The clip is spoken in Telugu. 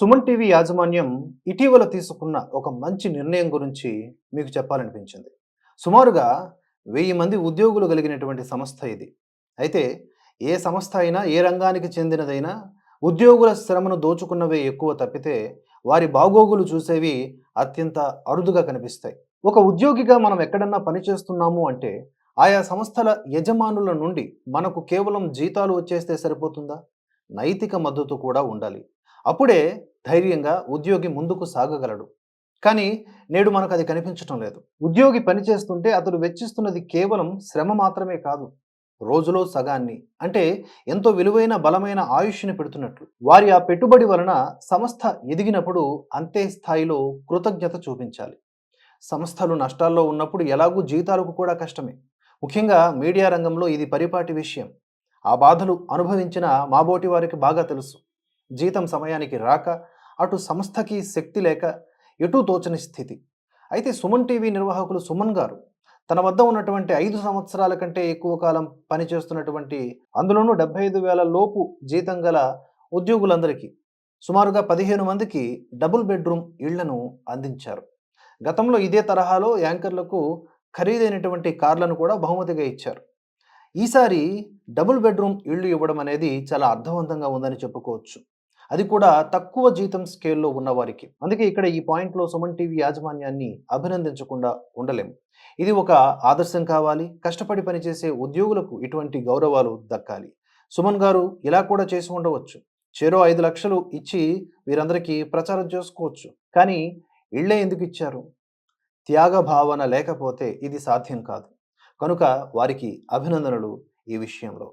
సుమన్ టీవీ యాజమాన్యం ఇటీవల తీసుకున్న ఒక మంచి నిర్ణయం గురించి మీకు చెప్పాలనిపించింది. సుమారుగా వెయ్యి మంది ఉద్యోగులు కలిగినటువంటి సంస్థ ఇది. అయితే ఏ సంస్థ అయినా ఏ రంగానికి చెందినదైనా ఉద్యోగుల శ్రమను దోచుకున్నవే ఎక్కువ తప్పితే వారి బాగోగులు చూసేవి అత్యంత అరుదుగా కనిపిస్తాయి. ఒక ఉద్యోగిగా మనం ఎక్కడన్నా పనిచేస్తున్నాము అంటే ఆయా సంస్థల యజమానుల నుండి మనకు కేవలం జీతాలు వచ్చేస్తే సరిపోతుందా? నైతిక మద్దతు కూడా ఉండాలి. అప్పుడే ధైర్యంగా ఉద్యోగి ముందుకు సాగగలడు. కానీ నేడు మనకు అది కనిపించటం లేదు. ఉద్యోగి పనిచేస్తుంటే అతడు వెచ్చిస్తున్నది కేవలం శ్రమ మాత్రమే కాదు. రోజులో సగాన్ని అంటే ఎంతో విలువైన బలమైన ఆయుష్ని పెడుతున్నట్లు. వారి ఆ పెట్టుబడి వలన సంస్థ ఎదిగినప్పుడు అంతే స్థాయిలో కృతజ్ఞత చూపించాలి. సంస్థలు నష్టాల్లో ఉన్నప్పుడు ఎలాగూ జీతాలకు కూడా కష్టమే. ముఖ్యంగా మీడియా రంగంలో ఇది పరిపాటి విషయం. ఆ బాధలు అనుభవించిన మాబోటి వారికి బాగా తెలుసు. జీతం సమయానికి రాక అటు సంస్థకి శక్తి లేక ఎటూ తోచని స్థితి. అయితే సుమన్ టీవీ నిర్వాహకులు సుమన్ గారు తన వద్ద ఉన్నటువంటి ఐదు సంవత్సరాల కంటే ఎక్కువ కాలం పనిచేస్తున్నటువంటి అందులోనూ డెబ్బై ఐదు వేల లోపు జీతం గల ఉద్యోగులందరికీ సుమారుగా పదిహేను మందికి డబుల్ బెడ్రూమ్ ఇళ్ళను అందించారు. గతంలో ఇదే తరహాలో యాంకర్లకు ఖరీదైనటువంటి కార్లను కూడా బహుమతిగా ఇచ్చారు. ఈసారి డబుల్ బెడ్రూమ్ ఇళ్ళు ఇవ్వడం అనేది చాలా అర్థవంతంగా ఉందని చెప్పుకోవచ్చు. అది కూడా తక్కువ జీతం స్కేల్లో ఉన్నవారికి. అందుకే ఇక్కడ ఈ పాయింట్లో సుమన్ టీవీ యాజమాన్యాన్ని అభినందించకుండా ఉండలేము. ఇది ఒక ఆదర్శం కావాలి కష్టపడి పనిచేసే ఉద్యోగులకు ఇటువంటి గౌరవాలు దక్కాలి. సుమన్ గారు ఇలా కూడా చేసి ఉండవచ్చు. చెరో ఐదు లక్షలు ఇచ్చి వీరందరికీ ప్రచారం చేసుకోవచ్చు. కానీ ఇళ్ళే ఎందుకు ఇచ్చారు? త్యాగ భావన లేకపోతే ఇది సాధ్యం కాదు. కనుక వారికి అభినందనలు ఈ విషయంలో.